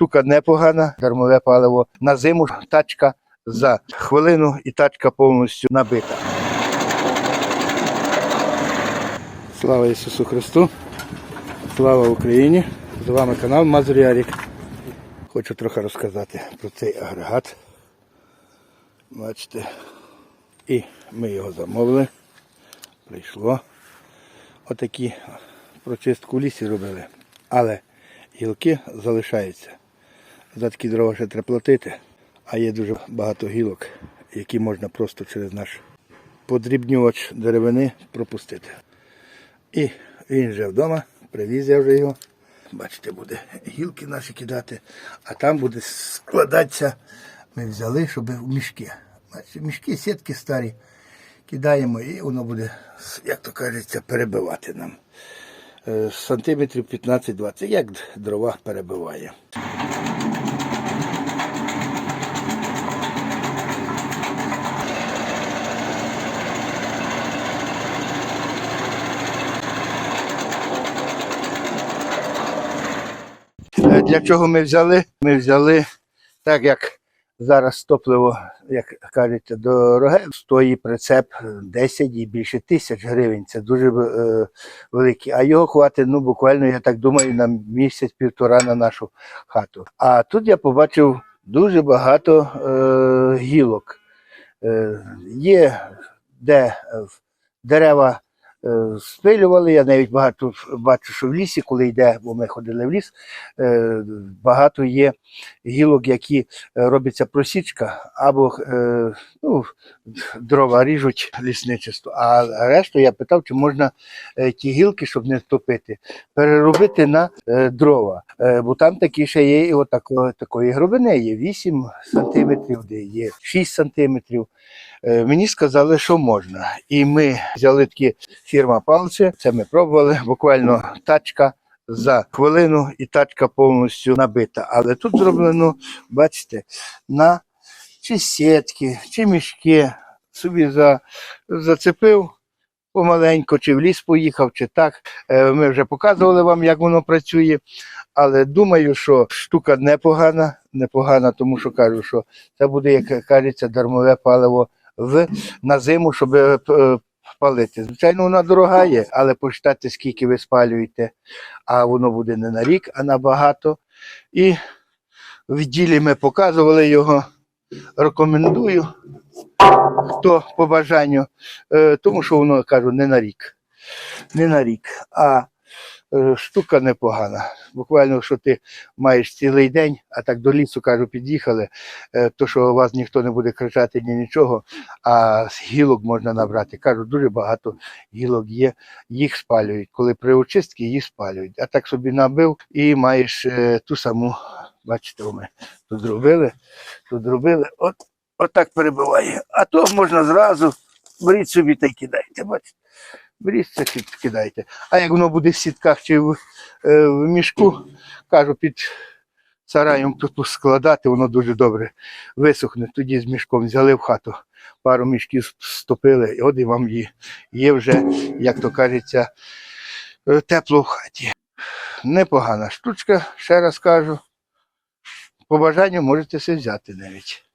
штука непогана, дармове паливо. На зиму тачка за хвилину і тачка повністю набита. Слава Ісусу Христу! Слава Україні! З вами канал Мазурярік. Хочу трохи розказати про цей агрегат. Бачите, і ми його замовили. Прийшло. Отакі прочистку лісі робили. Але гілки залишаються. За такі дрова ще треба платити. А є дуже багато гілок, які можна просто через наш подрібнювач деревини пропустити. І він вже вдома, привіз я вже його. Бачите, буде гілки наші кидати, а там буде складатися. Ми взяли, щоб в мішки. Бачите, мішки, сітки старі. Кидаємо і воно буде, як то кажеться, перебивати нам. Е, Сантиметрів 15-20, як дрова перебиває. Для чого ми взяли? Ми взяли так, як зараз топливо, як кажеться, дороге, стоїть прицеп 10 і більше тисяч гривень. Це дуже е, великий. А його хватить, ну буквально, я так думаю, на місяць-півтора на нашу хату. А тут я побачив дуже багато е, гілок. Е, є де е, дерева е, спилювали. Я навіть багато бачу, що в лісі, коли йде, бо ми ходили в ліс, е, багато є гілок, які е, робиться просічка, або е, ну, дрова ріжуть лісничество. А решту я питав, чи можна е, ті гілки, щоб не топити, переробити на е, дрова. Е, бо там такі ще є і такої грубини, є 8 сантиметрів, де є 6 сантиметрів. Е, Мені сказали, що можна. І ми взяли такі фірма палці, це ми пробували, буквально тачка за хвилину і тачка повністю набита. Але тут зроблено, бачите, на чи сітки, чи мішки. Собі за, зацепив помаленько, чи в ліс поїхав, чи так. Е, Ми вже показували вам, як воно працює. Але думаю, що штука непогана, непогана, тому що кажу, що це буде, як кажеться, дармове паливо в, на зиму, щоб е, п- палити. Звичайно, вона дорога є, але почитайте, скільки ви спалюєте, а воно буде не на рік, а на багато. І в ділі ми показували його. Рекомендую, хто по бажанню, е, тому що воно кажу не на рік. Не на рік, а штука непогана. Буквально, що ти маєш цілий день, а так до лісу кажу, під'їхали, е, то що вас ніхто не буде кричати ні нічого, а з гілок можна набрати. Кажу, дуже багато гілок є, їх спалюють. Коли при очистці їх спалюють. А так собі набив і маєш е, ту саму, бачите, ми тут зробили, тут зробили, от, от так перебиває. А то можна зразу, беріть собі та й кидайте, бачите. Беріть це кидайте. А як воно буде в сітках чи в, е, в мішку, кажу, під сараєм тут складати, воно дуже добре висохне. Тоді з мішком взяли в хату, пару мішків стопили, і от і вам є, є вже, як то кажеться, е, тепло в хаті. Непогана штучка, ще раз кажу. По бажанню можете все взяти навіть.